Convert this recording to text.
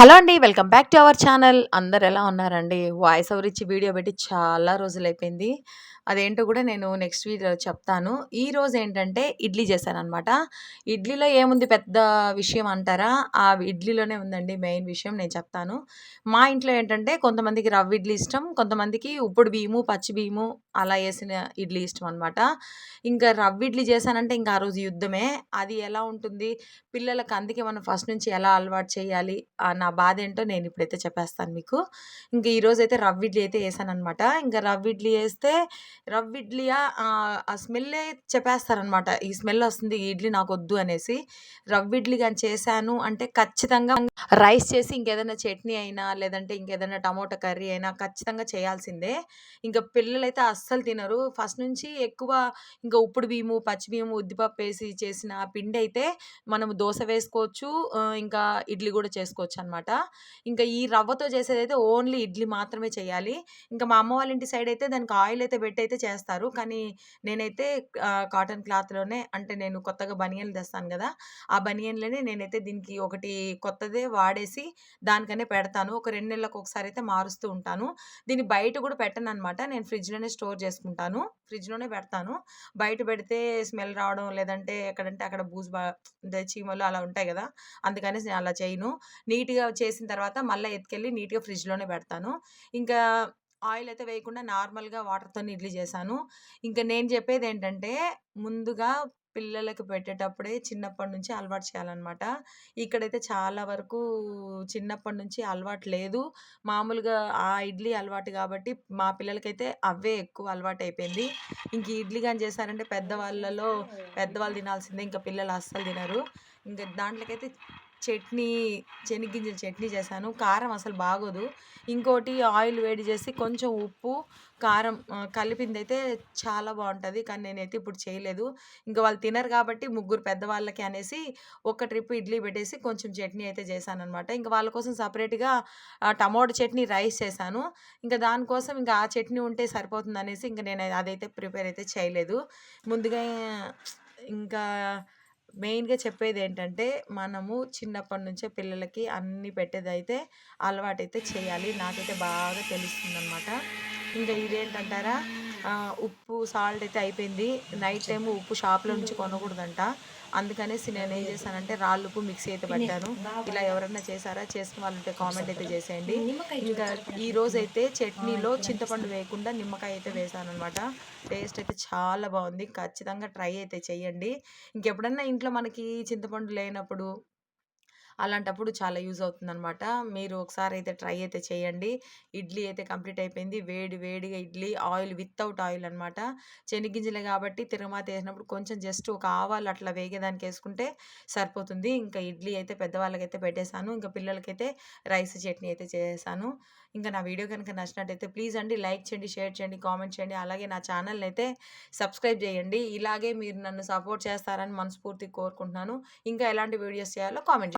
Hello అండి welcome back to our channel. అందరు ఎలా ఉన్నారండి? వాయిస్ ఓవర్ ఇచ్చి వీడియో పెట్టి చాలా రోజులైపోయింది. అదేంటో కూడా నేను నెక్స్ట్ వీడియోలో చెప్తాను. ఈ రోజు ఏంటంటే ఇడ్లీ చేశానమాట ఇడ్లీలో ఏముంది పెద్ద విషయం అంటారా? ఆ ఇడ్లీలోనే ఉందండి మెయిన్ విషయం నేను చెప్తాను. మా ఇంట్లో ఏంటంటే కొంతమందికి రవ్వ ఇడ్లీ ఇష్టం కొంతమందికి ఉప్పుడు బియ్యము పచ్చి బియ్యము అలా వేసిన ఇడ్లీ ఇష్టం అనమాట ఇంకా రవ్వ ఇడ్లీ చేశానంటే ఇంకా ఆ రోజు యుద్ధమే. అది ఎలా ఉంటుంది? పిల్లలకి అందుకే మనం ఫస్ట్ నుంచి ఎలా అలవాటు చేయాలి? ఆ నా బాధ ఏంటో నేను ఇప్పుడైతే చెప్పేస్తాను మీకు. ఇంక ఈరోజు అయితే రవ్విడ్లీ అయితే వేసాను అనమాట ఇంకా రవ్విడ్లీ వేస్తే రవ్విడ్లీయా ఆ స్మెల్లే చెప్పేస్తారనమాట ఈ స్మెల్ వస్తుంది ఈ ఇడ్లీ నాకు వద్దు అనేసి. రవ్విడ్లీ కానీ చేశాను అంటే ఖచ్చితంగా రైస్ చేసి ఇంకేదైనా చట్నీ అయినా లేదంటే ఇంకేదైనా టమోటా కర్రీ అయినా ఖచ్చితంగా చేయాల్సిందే. ఇంకా పిల్లలైతే అస్సలు తినరు. ఫస్ట్ నుంచి ఎక్కువ ఇంకా ఉప్పుడు బియ్యము పచ్చి బియ్యము ఉద్దిపప్పు వేసి చేసిన పిండి అయితే మనము దోశ వేసుకోవచ్చు ఇంకా ఇడ్లీ కూడా చేసుకోవచ్చు అనమాట ఇంకా ఈ రవ్వతో చేసేదైతే ఓన్లీ ఇడ్లీ మాత్రమే చేయాలి. ఇంకా మా అమ్మ వాళ్ళ ఇంటి సైడ్ అయితే దానికి ఆయిల్ అయితే పెట్టి అయితే చేస్తారు. కానీ నేనైతే కాటన్ క్లాత్లోనే అంటే నేను కొత్తగా బనియన్లు తెస్తాను కదా ఆ బనియన్లోనే నేనైతే దీనికి ఒకటి కొత్తదే వాడేసి దానికనే పెడతాను. ఒక రెండు నెలలకు ఒకసారి అయితే మారుస్తూ ఉంటాను. దీన్ని బయట కూడా పెట్టను అనమాట నేను ఫ్రిడ్జ్లోనే స్టోర్ చేసుకుంటాను. ఫ్రిడ్జ్లోనే పెడతాను. బయట పెడితే స్మెల్ రావడం లేదంటే ఎక్కడంటే అక్కడ బూజు బా చీమలు అలా ఉంటాయి కదా అందుకనేసి నేను అలా చేయను. నీట్గా చేసిన తర్వాత మళ్ళీ ఎత్తుకెళ్ళి నీట్గా ఫ్రిడ్జ్లోనే పెడతాను. ఇంకా ఆయిల్ అయితే వేయకుండా నార్మల్గా వాటర్తో ఇడ్లీ చేశాను. ఇంకా నేను చెప్పేది ఏంటంటే ముందుగా పిల్లలకు పెట్టేటప్పుడే చిన్నప్పటి నుంచి అలవాటు చేయాలన్నమాట. ఇక్కడైతే చాలా వరకు చిన్నప్పటి నుంచి అలవాటు లేదు. మామూలుగా ఆ ఇడ్లీ అలవాటు కాబట్టి మా పిల్లలకైతే అవే ఎక్కువ అలవాటు అయిపోయింది. ఇంక ఇడ్లీ కానీ చేశారంటే పెద్దవాళ్ళలో పెద్దవాళ్ళు తినాల్సిందే ఇంకా పిల్లలు అస్సలు తినరు. ఇంకా దాంట్లోకైతే చట్నీ శనగ్గింజల చట్నీ చేశాను. కారం అసలు బాగోదు. ఇంకోటి ఆయిల్ వేడి చేసి కొంచెం ఉప్పు కారం కలిపింది అయితే చాలా బాగుంటుంది. కానీ నేనైతే ఇప్పుడు చేయలేదు. ఇంకా వాళ్ళు తినరు కాబట్టి ముగ్గురు పెద్దవాళ్ళకి అనేసి ఒక ట్రిప్ ఇడ్లీ పెట్టేసి కొంచెం చట్నీ అయితే చేశాను అనమాట ఇంకా వాళ్ళ కోసం సపరేట్గా టమోటా చట్నీ రైస్ చేశాను. ఇంకా దానికోసం ఇంకా ఆ చట్నీ ఉంటే సరిపోతుంది అనేసి ఇంకా నేను అదైతే ప్రిపేర్ అయితే చేయలేదు. ముందుగా ఇంకా మెయిన్గా చెప్పేది ఏంటంటే మనము చిన్నప్పటి నుంచే పిల్లలకి అన్ని పెట్టేదైతే అలవాటైతే చేయాలి. నాకైతే బాగా తెలుస్తుంది అనమాట ఇంకా ఇదేంటంటారా? ఉప్పు సాల్ట్ అయితే అయిపోయింది. నైట్ టైం ఉప్పు షాప్లో నుంచి కొనకూడదంట. అందుకనేసి నేను ఏం చేశానంటే రాళ్ళు ఉప్పు మిక్సీ అయితే పట్టాను. ఇలా ఎవరైనా చేశారా? చేసుకున్న వాళ్ళంటే కామెంట్ అయితే చేసేయండి. ఇంకా ఈ రోజు అయితే చట్నీలో చింతపండు వేయకుండా నిమ్మకాయ అయితే వేసాను అనమాట టేస్ట్ అయితే చాలా బాగుంది. ఖచ్చితంగా ట్రై అయితే చేయండి. ఇంకెప్పుడన్నా ఇంట్లో మనకి చింతపండు లేనప్పుడు అలాంటప్పుడు చాలా యూజ్ అవుతుందనమాట మీరు ఒకసారి అయితే ట్రై అయితే చేయండి. ఇడ్లీ అయితే కంప్లీట్ అయిపోయింది. వేడి వేడిగా ఇడ్లీ ఆయిల్ వితౌట్ ఆయిల్ అనమాట చెనిగింజలే కాబట్టి తిరగమాత వేసినప్పుడు కొంచెం జస్ట్ ఒక ఆవాలు అట్లా వేగేదానికి వేసుకుంటే సరిపోతుంది. ఇంకా ఇడ్లీ అయితే పెద్దవాళ్ళకైతే పెట్టేశాను. ఇంకా పిల్లలకైతే రైస్ చట్నీ అయితే చేసేసాను ఇంకా నా వీడియో కనుక నచ్చినట్టయితే ప్లీజ్ అండి లైక్ చేయండి షేర్ చేయండి కామెంట్ చేయండి. అలాగే నా ఛానల్ని అయితే సబ్స్క్రైబ్ చేయండి. ఇలాగే మీరు నన్ను సపోర్ట్ చేస్తారని మనస్ఫూర్తి కోరుకుంటున్నాను. ఇంకా ఎలాంటి వీడియోస్ చేయాలో కామెంట్